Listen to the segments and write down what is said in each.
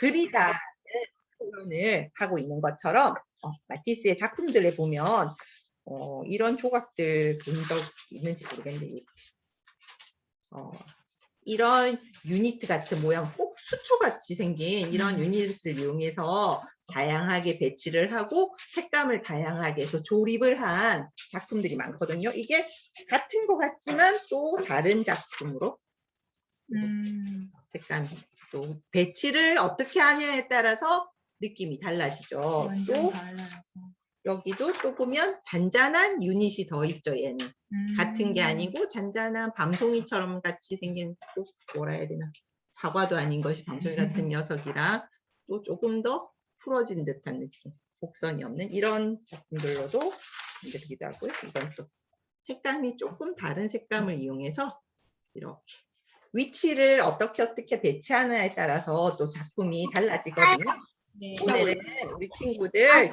그리다 표현을 하고 있는 것처럼 어, 마티스의 작품들에 보면 어, 이런 조각들 본 적 있는지 모르겠는데 어, 이런 유니트 같은 모양 꼭 수초같이 생긴 이런 음. 유닛을 이용해서 다양하게 배치를 하고 색감을 다양하게 해서 조립을 한 작품들이 많거든요. 이게 같은 것 같지만 또 다른 작품으로 음, 색감이 또 배치를 어떻게 하냐에 따라서 느낌이 달라지죠. 또 달라요. 여기도 또 보면 잔잔한 유닛이 더 있죠. 얘는 같은 게 음. 아니고 잔잔한 밤송이처럼 같이 생긴 또 뭐라 해야 되나 사과도 아닌 것이 밤송이 같은 녀석이랑 또 조금 더 풀어진 듯한 느낌 곡선이 없는 이런 작품들로도 만들기도 하고요. 이건 또 색감이 조금 다른 색감을 이용해서 이렇게 위치를 어떻게 어떻게 배치하느냐에 따라서 또 작품이 달라지거든요. 네. 오늘은 우리 친구들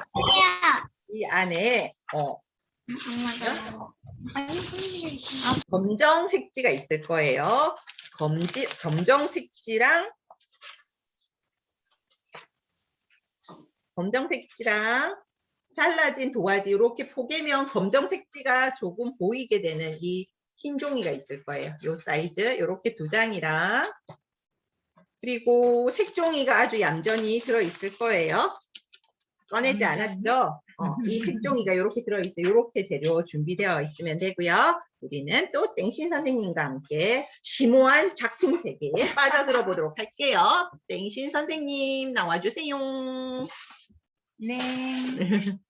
이 안에 어, 검정 색지가 있을 거예요. 검지, 검정 색지랑 검정 색지랑 잘라진 도화지 이렇게 포개면 검정 색지가 조금 보이게 되는 이 흰 종이가 있을 거예요. 요 사이즈 이렇게 두 장이랑 그리고 색종이가 아주 얌전히 들어 있을 거예요. 꺼내지? 않았죠? 어, 이 색종이가 이렇게 들어있어요. 이렇게 재료 준비되어 있으면 되고요. 우리는 또 땡신 선생님과 함께 심오한 작품 세계에 빠져들어 보도록 할게요. 땡신 선생님 나와주세요. 네.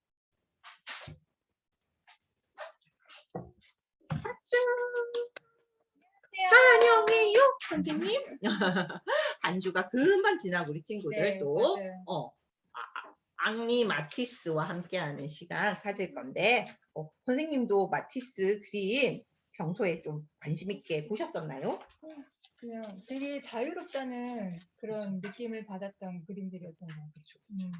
안녕해요, 선생님. 한 주가 금방 지나고 우리 친구들 네, 또 맞아요. 어, 아, 아, 앙리 마티스와 함께하는 시간 가질 건데 어, 선생님도 마티스 그림 평소에 좀 관심 있게 보셨었나요? 그냥 되게 자유롭다는 그런 느낌을 받았던 그림들이었던 것 같아요. 음.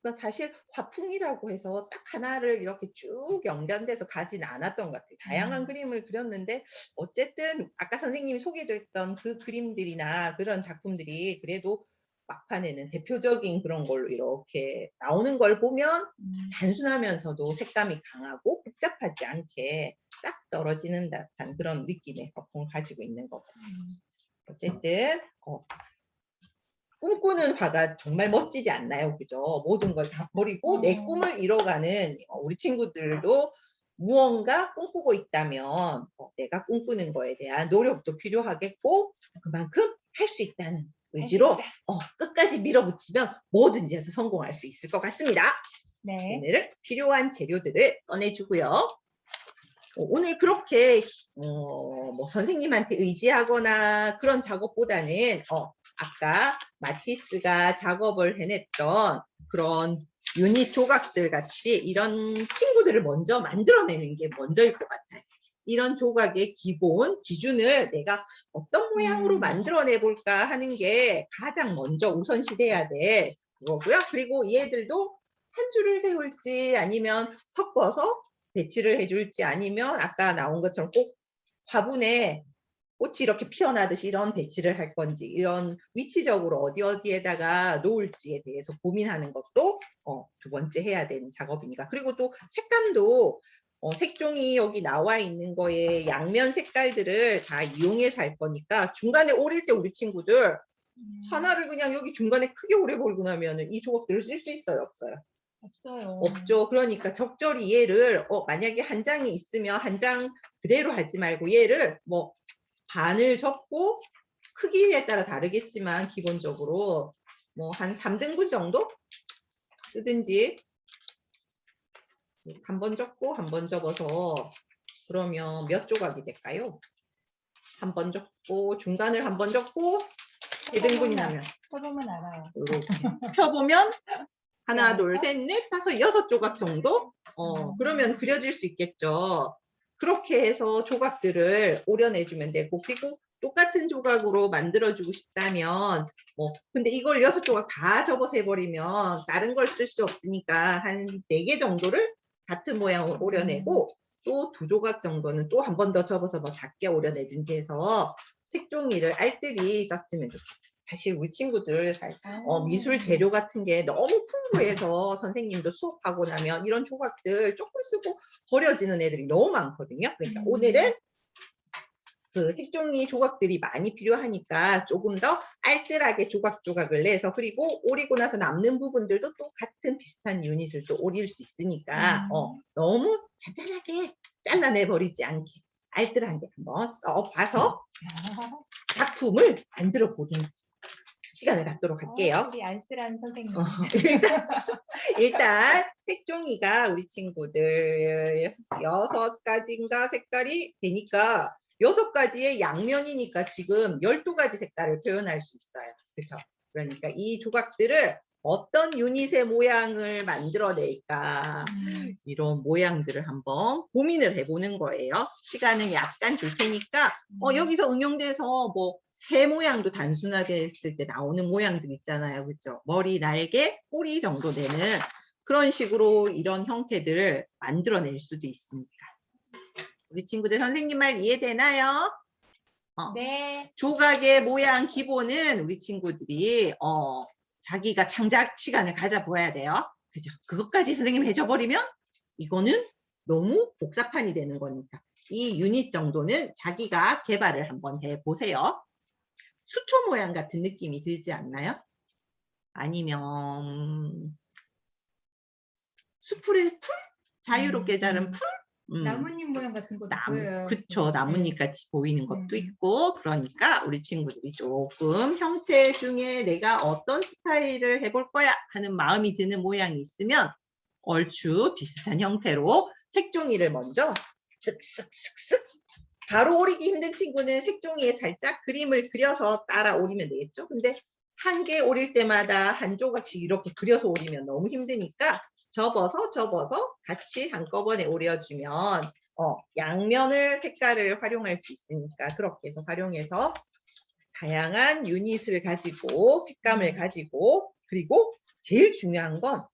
그러니까 사실 화풍이라고 해서 딱 하나를 이렇게 쭉 연결돼서 가진 않았던 것 같아요. 다양한 음. 그림을 그렸는데 어쨌든 아까 선생님이 소개해줬던 그 그림들이나 그런 작품들이 그래도 막판에는 대표적인 그런 걸로 이렇게 나오는 걸 보면 음. 단순하면서도 색감이 강하고 복잡하지 않게 딱 떨어지는 듯한 그런 느낌의 거품을 가지고 있는 거고 음. 어쨌든 어, 꿈꾸는 화가 정말 멋지지 않나요? 그죠? 모든 걸 다 버리고 내 어. 꿈을 이뤄가는 어, 우리 친구들도 무언가 꿈꾸고 있다면 어, 내가 꿈꾸는 거에 대한 노력도 필요하겠고 그만큼 할 수 있다는 의지로 네. 어, 끝까지 밀어붙이면 뭐든지 해서 성공할 수 있을 것 같습니다. 네. 오늘 필요한 재료들을 꺼내주고요. 어, 오늘 그렇게 어, 뭐 선생님한테 의지하거나 그런 작업보다는 어, 아까 마티스가 작업을 해냈던 그런 유닛 조각들 같이 이런 친구들을 먼저 만들어내는 게 먼저일 것 같아요. 이런 조각의 기본 기준을 내가 어떤 모양으로 음. 만들어내 볼까 하는 게 가장 먼저 우선시 돼야 될 그거고요. 그리고 얘들도 한 줄을 세울지 아니면 섞어서 배치를 해줄지 아니면 아까 나온 것처럼 꼭 화분에 꽃이 이렇게 피어나듯이 이런 배치를 할 건지 이런 위치적으로 어디 어디에다가 놓을지에 대해서 고민하는 것도 어, 두 번째 해야 되는 작업이니까 그리고 또 색감도 어, 색종이 여기 나와 있는 거에 양면 색깔들을 다 이용해서 할 거니까 중간에 오릴 때 우리 친구들 음. 하나를 그냥 여기 중간에 크게 오래 벌고 나면 은 이 조각들을 쓸 수 있어요 없어요? 없어요. 없죠. 그러니까 적절히 얘를 어, 만약에 한 장이 있으면 한 장 그대로 하지 말고 얘를 뭐 반을 접고 크기에 따라 다르겠지만 기본적으로 뭐 한 3등분 정도 쓰든지 한 번 접고 한 번 접어서 그러면 몇 조각이 될까요? 한 번 접고 중간을 한 번 접고 2등분이 나면 쳐보면 알아요. 이렇게 펴보면 하나, 네. 둘, 셋, 넷, 다섯, 여섯 조각 정도? 어, 음. 그러면 그려질 수 있겠죠. 그렇게 해서 조각들을 오려내주면 되고, 그리고 똑같은 조각으로 만들어주고 싶다면, 뭐, 근데 이걸 여섯 조각 다 접어서 해버리면 다른 걸 쓸 수 없으니까 한 네 개 정도를 같은 모양으로 오려내고, 또 두 조각 정도는 또 한 번 더 접어서 뭐 작게 오려내든지 해서 색종이를 알뜰히 썼으면 좋겠어요. 사실 우리 친구들 사- 어, 아. 미술 재료 같은 게 너무 풍부해서 선생님도 수업하고 나면 이런 조각들 조금 쓰고 버려지는 애들이 너무 많거든요. 그러니까 음. 오늘은 그 색종이 조각들이 많이 필요하니까 조금 더 알뜰하게 조각조각을 내서 그리고 오리고 나서 남는 부분들도 또 같은 비슷한 유닛을 또 오릴 수 있으니까 음. 어, 너무 잔잔하게 잘라내 버리지 않게 알뜰하게 한번 써봐서 작품을 만들어 보는 시간을 갖도록 할게요. 어, 우리 알뜰한 선생님. 어, 일단, 일단 색종이가 우리 친구들 여섯 가지인가 색깔이 되니까 여섯 가지의 양면이니까 지금 12가지 색깔을 표현할 수 있어요. 그렇죠? 그러니까 이 조각들을 어떤 유닛의 모양을 만들어낼까 음, 이런 모양들을 한번 고민을 해보는 거예요. 시간은 약간 줄 테니까 어, 음. 여기서 응용돼서 뭐 새 모양도 단순하게 했을 때 나오는 모양들 있잖아요. 그렇죠? 머리, 날개, 꼬리 정도 되는 그런 식으로 이런 형태들을 만들어낼 수도 있으니까. 우리 친구들 선생님 말 이해되나요? 네. 조각의 모양 기본은 우리 친구들이 어, 자기가 창작 시간을 가져봐야 돼요. 그죠? 그것까지 선생님 해줘버리면 이거는 너무 복잡한이 되는 거니까. 이 유닛 정도는 자기가 개발을 한번 해보세요. 수초 모양 같은 느낌이 들지 않나요? 아니면 수풀의 풀? 자유롭게 음, 자른 음. 풀? 음. 나뭇잎 모양 같은 것도 나무, 보여요. 그쵸. 네. 나뭇잎 같이 보이는 것도 음. 있고, 그러니까 우리 친구들이 조금 형태 중에 내가 어떤 스타일을 해볼 거야 하는 마음이 드는 모양이 있으면 얼추 비슷한 형태로 색종이를 먼저 쓱쓱쓱쓱 바로 오리기 힘든 친구는 색종이에 살짝 그림을 그려서 따라 오리면 되겠죠. 근데 한 개 오릴 때마다 한 조각씩 이렇게 그려서 오리면 너무 힘드니까 접어서 접어서 같이 한꺼번에 오려주면 어, 양면을 색깔을 활용할 수 있으니까 그렇게 해서 활용해서 다양한 유닛을 가지고 색감을 가지고 그리고 제일 중요한 건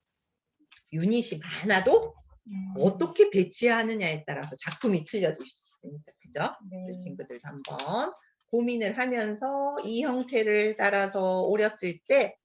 유닛이 많아도 음, 어떻게 배치하느냐에 따라서 작품이 틀려질 수 있으니까 그죠? 네. 우리 친구들 한번 고민을 하면서 이 형태를 따라서 오렸을 때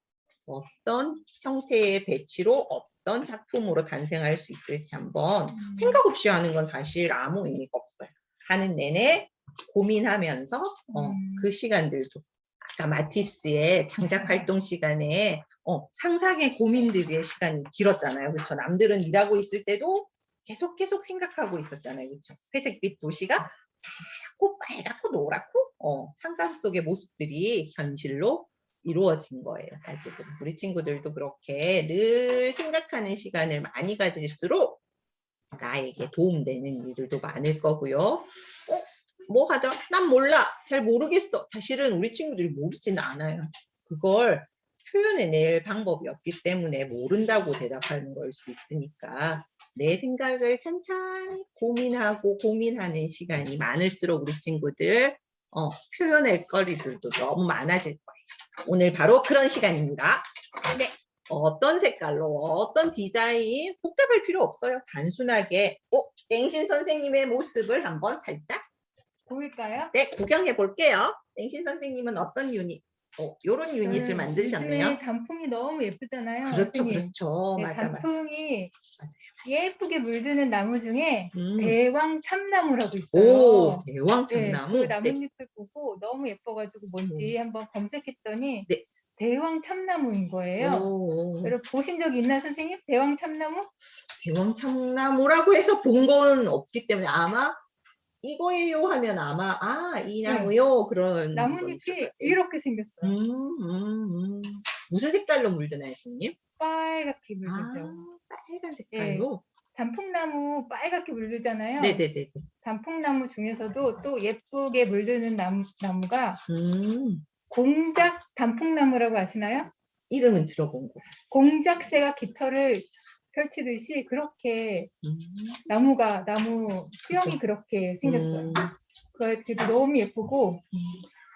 어떤 형태의 배치로 어떤 작품으로 단생할 수 있을지 한번 음, 생각 없이 하는 건 사실 아무 의미가 없어요. 하는 내내 고민하면서 어, 음. 그 시간들도 아까 마티스의 창작 활동 시간에 어, 상상의 고민들의 시간이 길었잖아요. 그렇죠? 남들은 일하고 있을 때도 계속 계속 생각하고 있었잖아요. 그렇죠? 회색빛 도시가 파랗고 빨갛고 노랗고 어, 상상 속의 모습들이 현실로 이루어진 거예요. 사실은 우리 친구들도 그렇게 늘 생각하는 시간을 많이 가질수록 나에게 도움되는 일들도 많을 거고요. 어? 뭐 하자? 난 몰라. 잘 모르겠어. 사실은 우리 친구들이 모르지는 않아요. 그걸 표현해낼 방법이 없기 때문에 모른다고 대답하는 걸 수 있으니까 내 생각을 천천히 고민하고 고민하는 시간이 많을수록 우리 친구들 어, 표현할 거리들도 너무 많아질. 오늘 바로 그런 시간입니다. 네. 어떤 색깔로 어떤 디자인 복잡할 필요 없어요. 단순하게 어, 땡신 선생님의 모습을 한번 살짝 보일까요? 네, 구경해 볼게요. 땡신 선생님은 어떤 유닛, 어, 요런 유닛을 저는 만드셨네요. 단풍이 너무 예쁘잖아요. 그렇죠, 선생님. 그렇죠. 네, 맞아, 맞아. 단풍이. 예쁘게 물드는 나무 중에 음. 대왕 참나무라고 있어요. 오, 대왕 네, 참나무. 그 네. 나뭇잎을 보고 너무 예뻐가지고 뭔지 한번 검색했더니 네. 대왕 참나무인 거예요. 오, 여러분 보신 적 있나 선생님? 대왕 참나무? 대왕 참나무라고 해서 본 건 없기 때문에 아마 이거예요 하면 아마 아, 이 나무요 그런 네. 나뭇잎이. 이렇게 생겼어요. 음, 음, 음. 무슨 색깔로 물드나요, 선생님? 빨갛게 아, 물들죠. 빨간 색깔로. 단풍나무 빨갛게 물들잖아요. 네, 네, 네. 네. 단풍나무 중에서도 또 예쁘게 물드는 나무, 나무가 음, 공작 단풍나무라고 아시나요? 이름은 들어본 거. 공작새가 깃털을 펼치듯이 그렇게 음. 나무가 나무 수영이 그렇게 생겼어요. 음. 그 되게 너무 예쁘고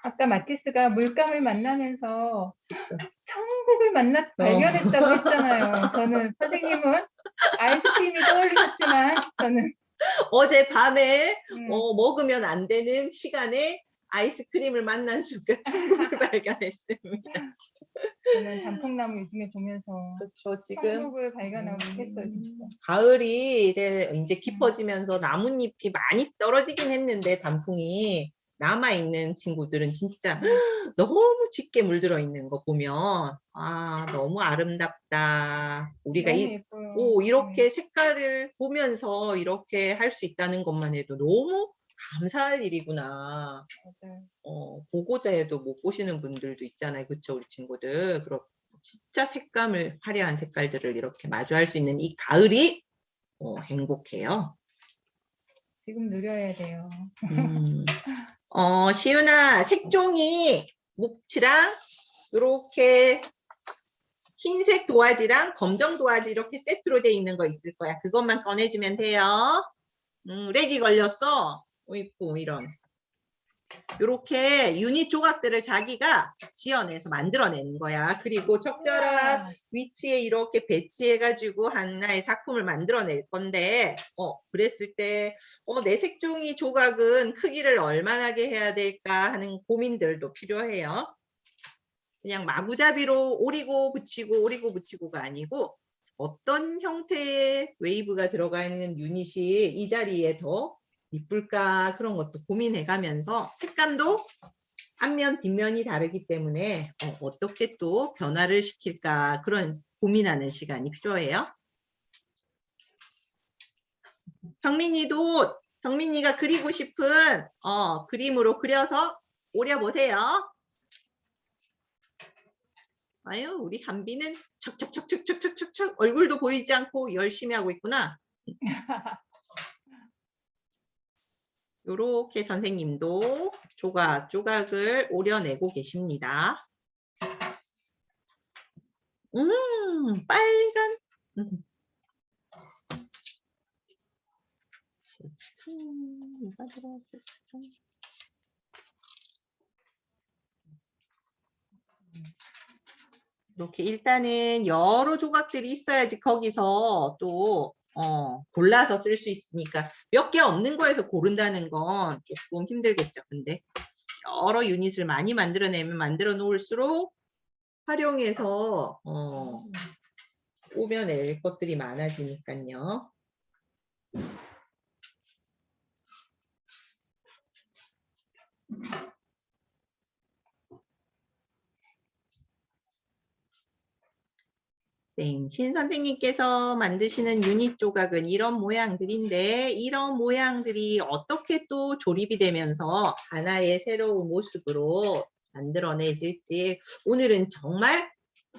아까 마티스가 물감을 만나면서 그쵸. 천국을 만났 발견했다고 했잖아요. 저는 선생님은 아이스크림이 떠올리셨지만 저는 어제 밤에 음, 어, 먹으면 안 되는 시간에 아이스크림을 만난 순간 천국을 발견했습니다. 저는 단풍나무 요즘에 보면서 그렇죠. 지금 천국을 발견하고 싶겠어요, 진짜. 음, 가을이 이제, 이제 깊어지면서 나뭇잎이 많이 떨어지긴 했는데 단풍이 남아 있는 친구들은 진짜 너무 짙게 물들어 있는 거 보면 아 너무 아름답다. 우리가 너무 이 예뻐요. 오, 네. 이렇게 색깔을 보면서 이렇게 할 수 있다는 것만 해도 너무 감사할 일이구나. 맞아요. 어, 보고자 해도 못 보시는 분들도 있잖아요. 그쵸, 우리 친구들. 그렇 진짜 색감을, 화려한 색깔들을 이렇게 마주할 수 있는 이 가을이 어, 행복해요. 지금 누려야 돼요. 음. 어, 시윤아, 색종이 묵치랑 이렇게 흰색 도화지랑 검정 도화지 이렇게 세트로 돼 있는 거 있을 거야. 그것만 꺼내주면 돼요. 음, 렉이 걸렸어. 어이쿠, 이런. 이렇게 유닛 조각들을 자기가 지어내서 만들어내는 거야. 그리고 적절한 우와, 위치에 이렇게 배치해가지고 하나의 작품을 만들어낼 건데, 어, 그랬을 때, 어, 내 색종이 조각은 크기를 얼마나게 해야 될까 하는 고민들도 필요해요. 그냥 마구잡이로 오리고 붙이고 오리고 붙이고가 아니고 어떤 형태의 웨이브가 들어가 있는 유닛이 이 자리에 더 이쁠까 그런 것도 고민해 가면서 색감도 앞면 뒷면이 다르기 때문에 어, 떻게또 변화를 시킬까 그런 고민하는 시간이 필요해요. 정민이도 정민이가 그리고 싶은 어, 그림으로 그려서 오려보세요. 아유, 우리 한비는 척척척척척척척 얼굴도 보이지 않고 열심히 하고 있구나. 요렇게 선생님도 조각 조각을 오려내고 계십니다. 음, 빨간. 음. 이렇게 일단은 여러 조각들이 있어야지 거기서 또 어, 골라서 쓸 수 있으니까 몇 개 없는 거에서 고른다는 건 조금 힘들겠죠. 근데 여러 유닛을 많이 만들어내면 만들어 놓을수록 활용해서 어, 꾸며낼 것들이 많아지니까요. 네, 신 선생님께서 만드시는 유닛 조각은 이런 모양들인데 이런 모양들이 어떻게 또 조립이 되면서 하나의 새로운 모습으로 만들어내질지 오늘은 정말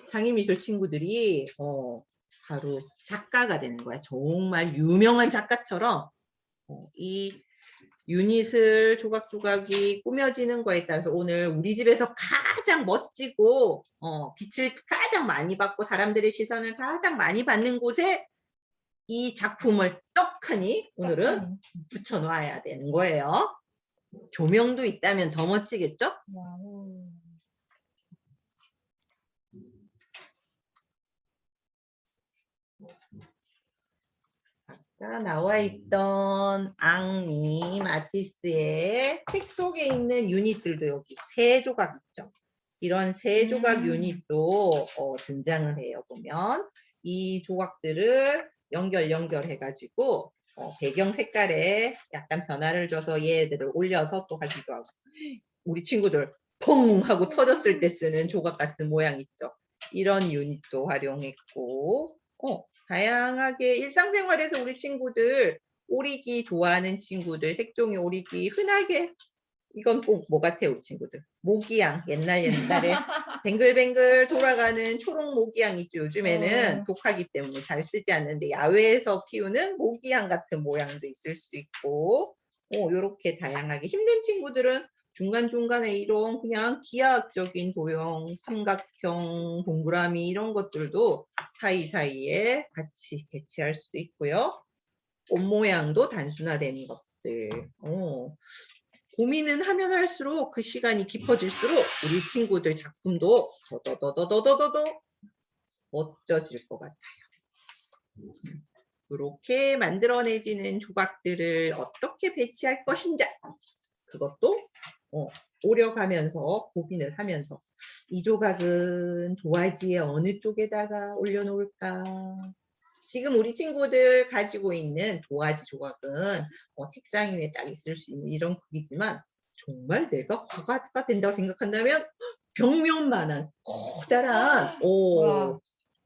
장애미술 친구들이 어, 바로 작가가 되는 거야. 정말 유명한 작가처럼 어, 이 유닛을 조각조각이 꾸며지는 거에 따라서 오늘 우리 집에서 가장 멋지고 어, 빛을 가장 많이 받고 사람들의 시선을 가장 많이 받는 곳에 이 작품을 떡하니 오늘은 붙여 놔야 되는 거예요. 조명도 있다면 더 멋지겠죠? 와우. 아까 나와 있던 앙리 마티스의 책 속에 있는 유닛들도 여기 세 조각 있죠. 이런 세 조각 음. 유닛도 어, 등장을 해요. 보면 이 조각들을 연결 연결해 가지고 어, 배경 색깔에 약간 변화를 줘서 얘들을 올려서 또 하기도 하고 우리 친구들 퐁 하고 터졌을 때 쓰는 조각 같은 모양 있죠. 이런 유닛도 활용했고 어, 다양하게 일상생활에서 우리 친구들 오리기 좋아하는 친구들 색종이 오리기 흔하게 이건 꼭 뭐 같아요 우리 친구들 모기향 옛날 옛날에 뱅글뱅글 돌아가는 초록 모기향 있죠 요즘에는 어. 독하기 때문에 잘 쓰지 않는데 야외에서 키우는 모기향 같은 모양도 있을 수 있고 어, 요렇게 다양하게 힘든 친구들은 중간중간에 이런 그냥 기하학적인 도형, 삼각형, 동그라미 이런 것들도 사이사이에 같이 배치할 수도 있고요. 옷 모양도 단순화되는 것들. 어, 고민은 하면 할수록 그 시간이 깊어질수록 우리 친구들 작품도 더더더더더더더 멋져질 것 같아요. 이렇게 만들어내지는 조각들을 어떻게 배치할 것인지 그것도 어, 오려가면서 고민을 하면서 이 조각은 도화지에 어느 쪽에다가 올려놓을까? 지금 우리 친구들 가지고 있는 도화지 조각은 어, 책상 위에 딱 있을 수 있는 이런 크기지만 정말 내가 화가가 된다고 생각한다면 벽면만한 커다란 오, 와.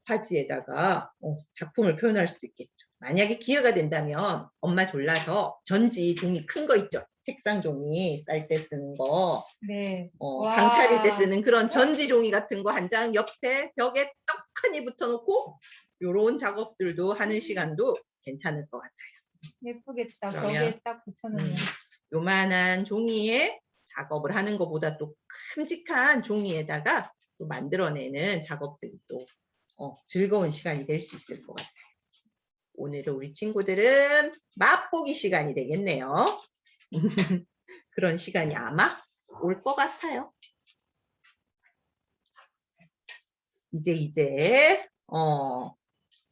화지에다가 어, 작품을 표현할 수도 있겠죠. 만약에 기회가 된다면 엄마 졸라서 전지 종이 큰 거 있죠. 책상 종이 쌀 때 쓰는 거, 네. 어, 와. 강 차릴 때 쓰는 그런 전지 종이 같은 거 한 장 옆에 벽에 떡하니 붙여놓고 요런 작업들도 하는 시간도 괜찮을 것 같아요. 예쁘겠다. 그러면- 벽에 딱 붙여놓으면. 음. 요만한 종이에 작업을 하는 것보다 또 큼직한 종이에다가 또 만들어내는 작업들이 또 어, 즐거운 시간이 될 수 있을 것 같아요. 오늘은 우리 친구들은 맛보기 시간이 되겠네요. 그런 시간이 아마 올 것 같아요. 이제 이제 어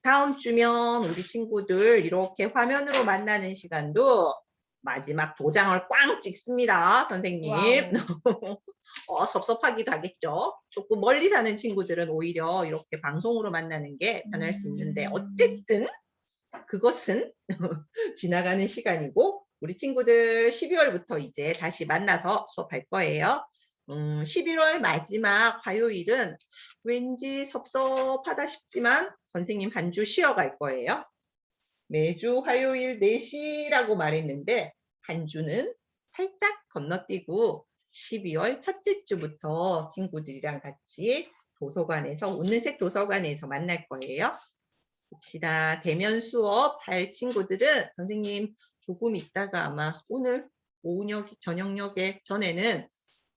다음 주면 우리 친구들 이렇게 화면으로 만나는 시간도 마지막 도장을 꽝 찍습니다, 선생님. 어, 섭섭하기도 하겠죠. 조금 멀리 사는 친구들은 오히려 이렇게 방송으로 만나는 게 편할 수 있는데 음. 어쨌든 그것은 지나가는 시간이고 우리 친구들 12월부터 이제 다시 만나서 수업할 거예요. 음, 11월 마지막 화요일은 왠지 섭섭하다 싶지만 선생님 한 주 쉬어갈 거예요. 매주 화요일 4시라고 말했는데 한 주는 살짝 건너뛰고 12월 첫째 주부터 친구들이랑 같이 도서관에서 웃는 책 도서관에서 만날 거예요. 혹시나 대면 수업 할 친구들은 선생님 조금 있다가 아마 오늘 오후녁 저녁녘에 전에는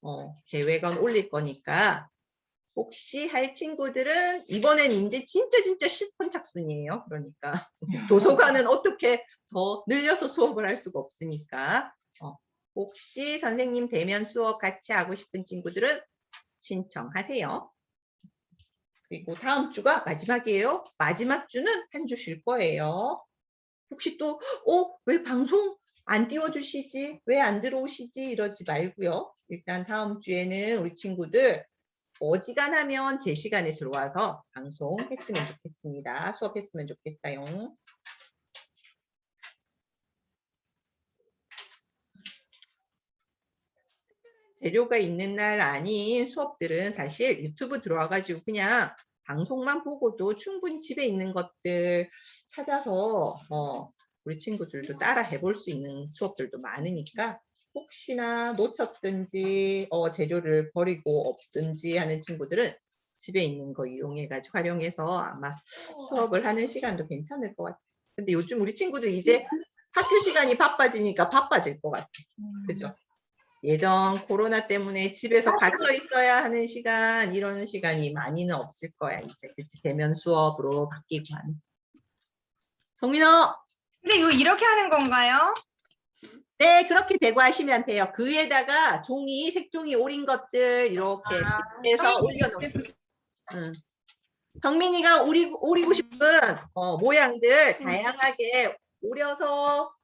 어, 계획은 올릴 거니까 혹시 할 친구들은 이번엔 이제 진짜 진짜 실천 착순이에요. 그러니까 도서관은 어떻게 더 늘려서 수업을 할 수가 없으니까 어, 혹시 선생님 대면 수업 같이 하고 싶은 친구들은 신청하세요. 그리고 다음 주가 마지막이에요. 마지막 주는 한 주 쉴 거예요. 혹시 또, 어, 왜 방송 안 띄워주시지? 왜 안 들어오시지? 이러지 말고요. 일단 다음 주에는 우리 친구들 어지간하면 제 시간에 들어와서 방송했으면 좋겠습니다. 수업했으면 좋겠어요. 재료가 있는 날 아닌 수업들은 사실 유튜브 들어와가지고 그냥 방송만 보고도 충분히 집에 있는 것들 찾아서 어, 우리 친구들도 따라 해볼 수 있는 수업들도 많으니까 혹시나 놓쳤든지 어, 재료를 버리고 없든지 하는 친구들은 집에 있는 거 이용해가지고 활용해서 아마 수업을 하는 시간도 괜찮을 것 같아요. 근데 요즘 우리 친구들 이제 학교 시간이 바빠지니까 바빠질 것 같아요. 음. 그죠? 예전 코로나 때문에 집에서 갇혀 있어야 하는 시간 이런 시간이 많이는 없을 거야 이제. 그치? 대면 수업으로 바뀌고 하는. 성민아 근데 이거 이렇게 하는 건가요? 네 그렇게 대구하시면 돼요. 그 위에다가 종이 색종이 오린 것들 이렇게 아, 해서 올려놓으세요. 응. 성민이가 오리, 오리고 싶은 어, 모양들 다양하게 오려서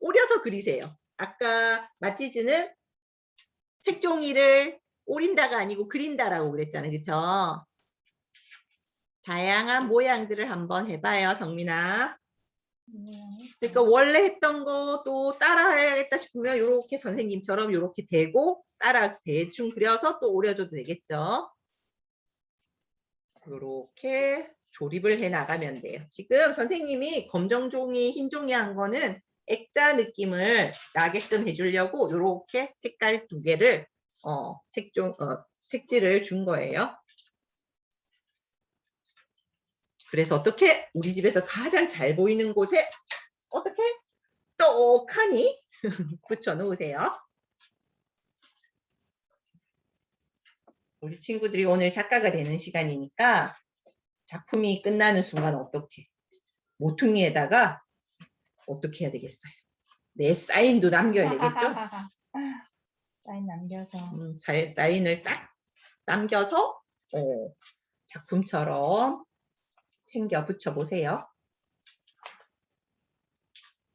오려서 그리세요. 아까 마티즈는 색종이를 오린다가 아니고 그린다라고 그랬잖아요. 그쵸? 다양한 모양들을 한번 해봐요, 성민아. 그러니까 원래 했던 거 또 따라 해야겠다 싶으면 이렇게 선생님처럼 이렇게 대고 따라 대충 그려서 또 오려줘도 되겠죠. 이렇게 조립을 해 나가면 돼요. 지금 선생님이 검정 종이, 흰 종이 한 거는 액자 느낌을 나게끔 해주려고 이렇게 색깔 두 개를 어, 색종, 어, 색지를 준 거예요. 그래서 어떻게 우리 집에서 가장 잘 보이는 곳에 어떻게 똑하니 붙여 놓으세요. 우리 친구들이 오늘 작가가 되는 시간이니까 작품이 끝나는 순간 어떻게 모퉁이에다가 어떻게 해야 되겠어요? 내 사인도 남겨야 되겠죠? 사인 남겨서. 음, 사- 사인을 딱 남겨서 어, 작품처럼 챙겨 붙여 보세요.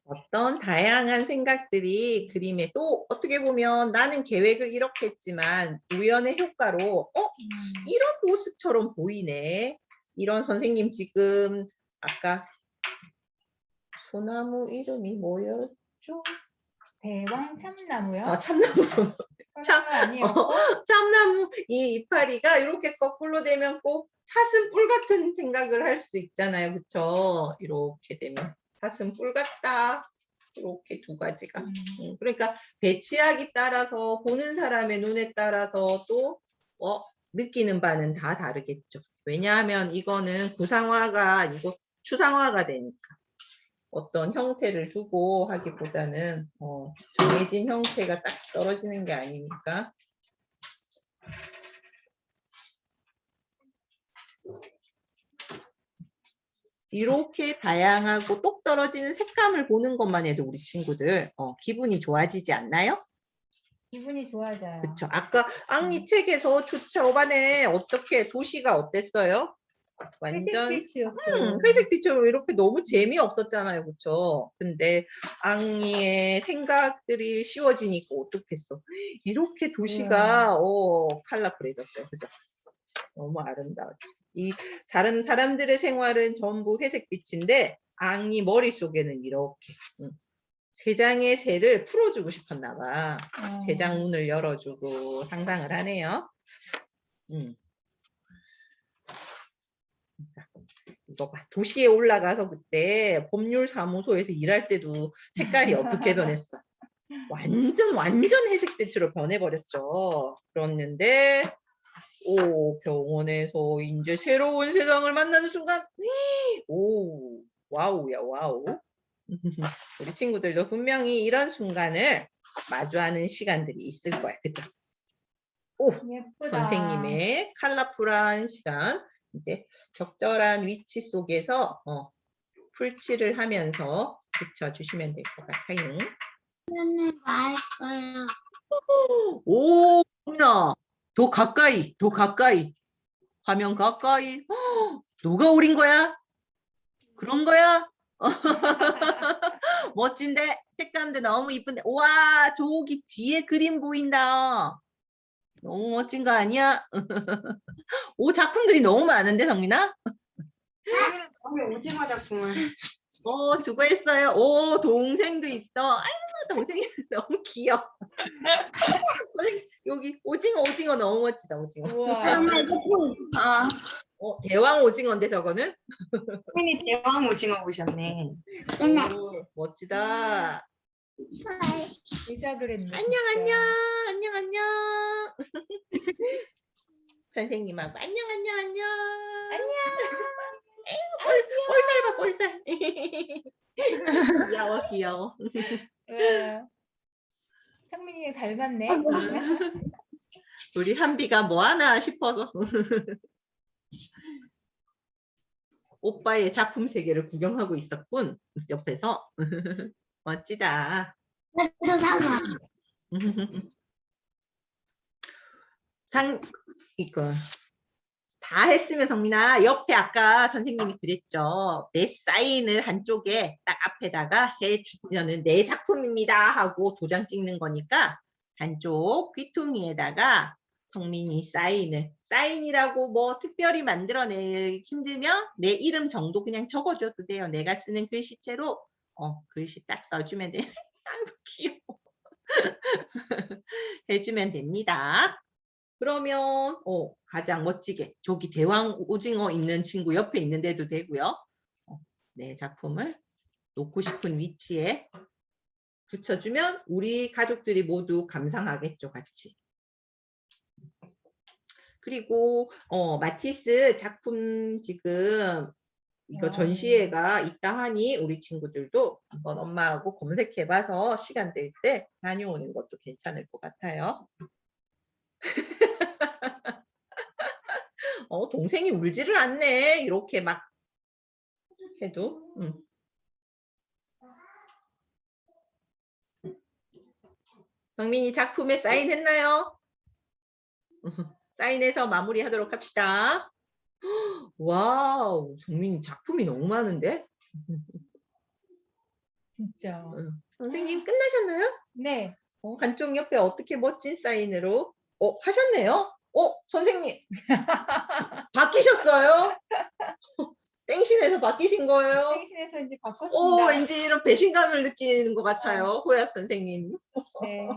어떤 다양한 생각들이 그림에 또 어떻게 보면 나는 계획을 이렇게 했지만 우연의 효과로 어 음, 이런 모습처럼 보이네. 이런 선생님 지금 아까 소나무 이름이 뭐였죠? 대왕 참나무요? 아 참나무 소- 참- 아니에요? 어, 참나무 이 이파리가 이렇게 거꾸로 되면 꼭 사슴 뿔 같은 생각을 할 수도 있잖아요. 그쵸? 이렇게 되면 사슴 뿔 같다. 이렇게 두 가지가. 음, 음, 그러니까 배치하기 따라서 보는 사람의 눈에 따라서 또 어, 느끼는 바는 다 다르겠죠. 왜냐하면 이거는 구상화가 아니고 추상화가 되니까 어떤 형태를 두고 하기보다는 어, 정해진 형태가 딱 떨어지는 게 아니니까. 이렇게 다양하고 똑 떨어지는 색감을 보는 것만 해도 우리 친구들 어, 기분이 좋아지지 않나요? 기분이 좋아져요. 그쵸. 아까 앙리 책에서 주차 오반에 어떻게 도시가 어땠어요? 완전 회색 빛이었어요. 음, 회색 빛으로 이렇게 너무 재미없었잖아요. 그쵸? 근데 앙리의 생각들이 쉬워지니까 어떻겠어. 이렇게 도시가 어, 컬러풀해졌어요. 그죠? 너무 아름다웠죠. 이 다른 사람들의 생활은 전부 회색 빛인데 앙리 머릿속에는 이렇게 음, 세 장의 새를 풀어주고 싶었나 봐. 어, 제장 문을 열어주고 상상을 하네요. 음. 이거 봐. 도시에 올라가서 그때 법률 사무소에서 일할 때도 색깔이 어떻게 변했어? 완전 완전 회색빛으로 변해버렸죠. 그랬는데 오 병원에서 이제 새로운 세상을 만나는 순간 오 와우야 와우. 우리 친구들도 분명히 이런 순간을 마주하는 시간들이 있을 거야. 그죠? 오, 예쁘다. 선생님의 컬러풀한 시간. 이제 적절한 위치 속에서 어, 풀칠을 하면서 붙여주시면 될 것 같아요. 뭐 거예요? 오, 나, 더 가까이, 더 가까이. 화면 가까이. 헉, 누가 오린 거야? 그런 거야? 멋진데? 색감도 너무 이쁜데. 와, 저기 뒤에 그림 보인다. 너무 멋진 거 아니야? 오, 작품들이 너무 많은데, 성민아? 오늘 오징어 작품을. 오, 수고했어요. 오, 동생도 있어. 아유, 동생이 너무 귀여워. 선생님, 여기 오징어, 오징어 너무 멋지다, 오징어. 우와. 아, 어, 대왕 오징어인데 저거는? 선생님이 대왕 오징어 보셨네. 오, 멋지다. 의사 그랬네. 안녕. 안녕, 안녕, 안녕. 선생님하고 안녕, 안녕, 안녕. 안녕. 볼, 볼살 봐, 볼살. 귀여워, 귀여워. 우와. 상민이랑 닮았네. 우리 한비가 뭐 하나 싶어서. 오빠의 작품 세계를 구경하고 있었군. 옆에서. 멋지다. 나도 사과. 상 이거 다 했으면 성민아 옆에 아까 선생님이 그랬죠 내 사인을 한쪽에 딱 앞에다가 해주면은 내 작품입니다 하고 도장 찍는 거니까 한쪽 귀퉁이에다가 성민이 사인을 사인이라고 뭐 특별히 만들어내기 힘들면 내 이름 정도 그냥 적어줘도 돼요 내가 쓰는 글씨체로 어 글씨 딱 써주면 돼 아이고 귀여워 해주면 됩니다. 그러면 어, 가장 멋지게 저기 대왕 오징어 있는 친구 옆에 있는데도 되고요. 어, 내 작품을 놓고 싶은 위치에 붙여주면 우리 가족들이 모두 감상하겠죠, 같이. 그리고 어, 마티스 작품 지금 이거 와. 전시회가 있다 하니 우리 친구들도 한번 엄마하고 검색해봐서 시간 될 때 다녀오는 것도 괜찮을 것 같아요. 어, 동생이 울지를 않네. 이렇게 막 해도. 음. 정민이 작품에 사인했나요? 사인해서 마무리하도록 합시다. 와우, 정민이 작품이 너무 많은데? 진짜. 응. 선생님 끝나셨나요? 네. 어, 한쪽 옆에 어떻게 멋진 사인으로 어 하셨네요. 어 선생님 바뀌셨어요? 땡신에서 바뀌신 거예요? 생신에서 이제 오 바꿨습니다. 왠지 이런 배신감을 느끼는 것 같아요. 호야 선생님, 네.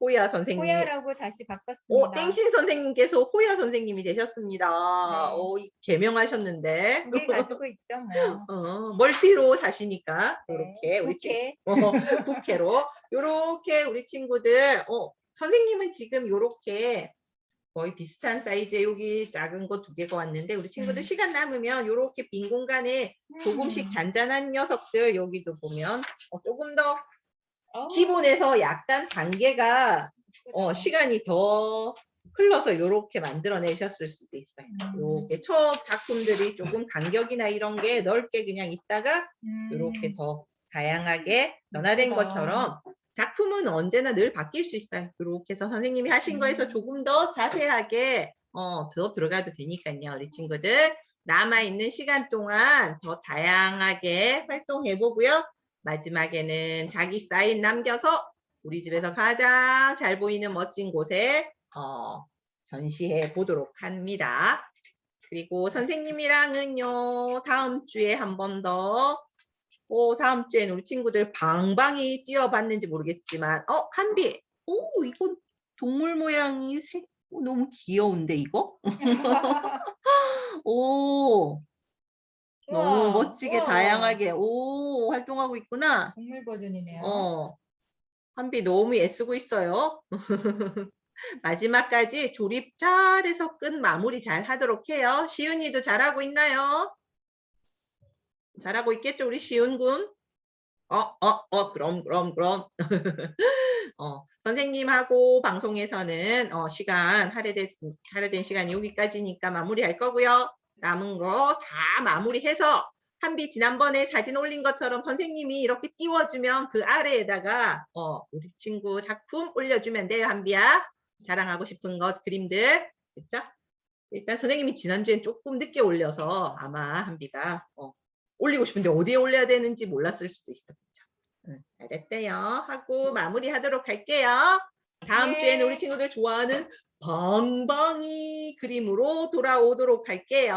호야 선생님. 호야라고 다시 바꿨습니다. 오 땡신 선생님께서 호야 선생님이 되셨습니다. 네. 오 개명하셨는데. 우리 가지고 있죠, 뭐. 어, 멀티로 사시니까 이렇게 네. 우리 친 부캐. 어, 부캐로 요렇게 우리 친구들 어, 선생님은 지금 요렇게 거의 비슷한 사이즈의 여기 작은 거 두 개가 왔는데 우리 친구들 음. 시간 남으면 요렇게 빈 공간에 조금씩 음. 잔잔한 녀석들 여기도 보면 어, 조금 더 어, 기본에서 약간 단계가 어. 시간이 더 흘러서 요렇게 만들어내셨을 수도 있어요. 음. 요게 첫 작품들이 조금 간격이나 이런 게 넓게 그냥 있다가 음. 이렇게 더 다양하게 변화된. 것처럼 작품은 언제나 늘 바뀔 수 있어요. 이렇게 해서 선생님이 하신 음. 거에서 조금 더 자세하게 어, 더 들어가도 되니까요. 우리 친구들 남아있는 시간 동안 더 다양하게 활동해 보고요. 마지막에는 자기 사인 남겨서 우리 집에서 가장 잘 보이는 멋진 곳에 어, 전시해 보도록 합니다. 그리고 선생님이랑은요, 다음 주에 한 번 더, 오, 다음 주에는 우리 친구들 방방이 뛰어봤는지 모르겠지만, 어, 한비, 오, 이건 동물 모양이 색, 오, 너무 귀여운데, 이거? 오, 너무 멋지게 우와. 다양하게, 오, 활동하고 있구나. 동물 버전이네요. 어, 한비 너무 애쓰고 있어요. 마지막까지 조립 잘해서 끝 마무리 잘 하도록 해요. 시윤이도 잘하고 있나요? 잘하고 있겠죠, 우리 시윤 군? 어, 어, 어, 그럼, 그럼, 그럼. 어, 선생님하고 방송에서는 어, 시간, 할애된, 할애된 시간이 여기까지니까 마무리할 거고요. 남은 거 다 마무리해서 한비 지난번에 사진 올린 것처럼 선생님이 이렇게 띄워주면 그 아래에다가 어, 우리 친구 작품 올려주면 돼요, 한비야. 자랑하고 싶은 것, 그림들. 됐죠? 일단 선생님이 지난주엔 조금 늦게 올려서 아마 한비가 어, 올리고 싶은데 어디에 올려야 되는지 몰랐을 수도 있어. 응, 알았대요. 하고 마무리하도록 할게요. 다음 네. 주에는 우리 친구들 좋아하는 방방이 그림으로 돌아오도록 할게요.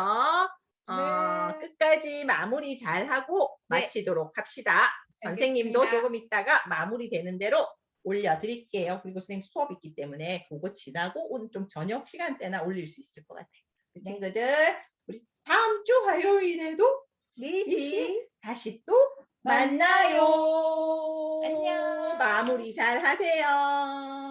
어, 네. 끝까지 마무리 잘 하고 네. 마치도록 합시다. 선생님도 알겠습니다. 조금 있다가 마무리되는 대로 올려드릴게요. 그리고 선생님 수업 있기 때문에 그거 지나고 오늘 좀 저녁 시간대나 올릴 수 있을 것 같아요. 우리 네. 친구들 우리 다음 주 화요일에도 4시. 다시 또 만나요. 안녕. 마무리 잘 하세요.